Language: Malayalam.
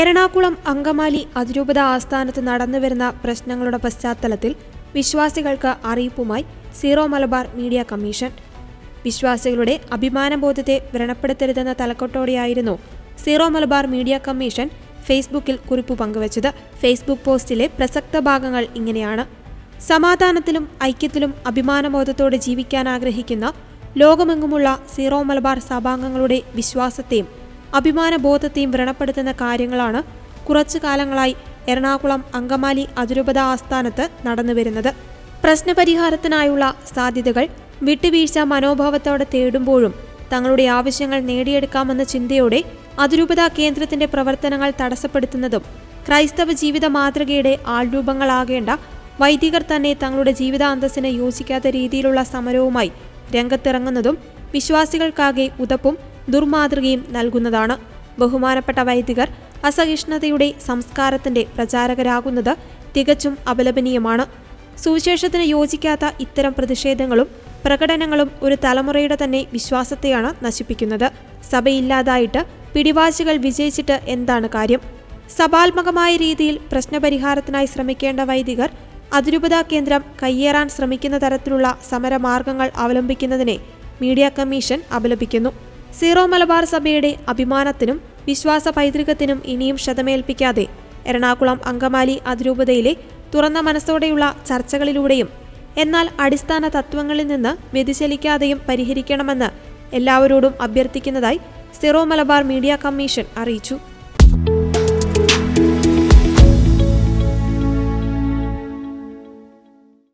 എറണാകുളം അങ്കമാലി അതിരൂപത ആസ്ഥാനത്ത് നടന്നുവരുന്ന പ്രശ്നങ്ങളുടെ പശ്ചാത്തലത്തിൽ വിശ്വാസികൾക്ക് അറിയിപ്പുമായി സീറോ മലബാർ മീഡിയ കമ്മീഷൻ. വിശ്വാസികളുടെ അഭിമാനബോധത്തെ വ്രണപ്പെടുത്തരുതെന്ന തലക്കെട്ടോടെയായിരുന്നു സീറോ മലബാർ മീഡിയ കമ്മീഷൻ ഫേസ്ബുക്കിൽ കുറിപ്പ് പങ്കുവച്ചത്. ഫേസ്ബുക്ക് പോസ്റ്റിലെ പ്രസക്ത ഭാഗങ്ങൾ ഇങ്ങനെയാണ്. സമാധാനത്തിലും ഐക്യത്തിലും അഭിമാനബോധത്തോടെ ജീവിക്കാൻ ആഗ്രഹിക്കുന്ന ലോകമെങ്ങുമുള്ള സീറോ മലബാർ സഭാംഗങ്ങളുടെ വിശ്വാസത്തെയും അഭിമാനബോധത്തെയും വ്രണപ്പെടുത്തുന്ന കാര്യങ്ങളാണ് കുറച്ചു കാലങ്ങളായി എറണാകുളം അങ്കമാലി അതിരൂപത ആസ്ഥാനത്ത് നടന്നുവരുന്നത്. പ്രശ്നപരിഹാരത്തിനായുള്ള സാധ്യതകൾ വിട്ടുവീഴ്ച മനോഭാവത്തോടെ തേടുമ്പോഴും തങ്ങളുടെ ആവശ്യങ്ങൾ നേടിയെടുക്കാമെന്ന ചിന്തയോടെ അതിരൂപത കേന്ദ്രത്തിന്റെ പ്രവർത്തനങ്ങൾ തടസ്സപ്പെടുത്തുന്നതും ക്രൈസ്തവ ജീവിത മാതൃകയുടെ ആൾരൂപങ്ങളാകേണ്ട വൈദികർ തന്നെ തങ്ങളുടെ ജീവിതാന്തസ്സിന് യോജിക്കാത്ത രീതിയിലുള്ള സമരവുമായി രംഗത്തിറങ്ങുന്നതും വിശ്വാസികൾക്കാകെ ഉതപ്പും ദുർമാതൃകയും നൽകുന്നതാണ്. ബഹുമാനപ്പെട്ട വൈദികർ അസഹിഷ്ണുതയുടെ സംസ്കാരത്തിന്റെ പ്രചാരകരാകുന്നത് തികച്ചും അപലപനീയമാണ്. സുവിശേഷത്തിന് യോജിക്കാത്ത ഇത്തരം പ്രതിഷേധങ്ങളും പ്രകടനങ്ങളും ഒരു തലമുറയുടെ തന്നെ വിശ്വാസത്തെയാണ് നശിപ്പിക്കുന്നത്. സഭയില്ലാതായിട്ട് പിടിവാശികൾ വിജയിച്ചിട്ട് എന്താണ് കാര്യം? സഭാത്മകമായ രീതിയിൽ പ്രശ്നപരിഹാരത്തിനായി ശ്രമിക്കേണ്ട വൈദികർ അതിരൂപതാ കേന്ദ്രം കയ്യേറാൻ ശ്രമിക്കുന്ന തരത്തിലുള്ള സമരമാർഗങ്ങൾ അവലംബിക്കുന്നതിനെ മീഡിയ കമ്മീഷൻ അപലപിക്കുന്നു. സീറോ മലബാർ സഭയുടെ അഭിമാനത്തിനും വിശ്വാസ പൈതൃകത്തിനും ഇനിയും ക്ഷതമേൽപ്പിക്കാതെ എറണാകുളം അങ്കമാലി അതിരൂപതയിലെ തുറന്ന മനസ്സോടെയുള്ള ചർച്ചകളിലൂടെയും എന്നാൽ അടിസ്ഥാന തത്വങ്ങളിൽ നിന്ന് വ്യതിചലിക്കാതെയും പരിഹരിക്കണമെന്ന് എല്ലാവരോടും അഭ്യർത്ഥിക്കുന്നതായി സിറോ മലബാർ മീഡിയ കമ്മീഷൻ അറിയിച്ചു.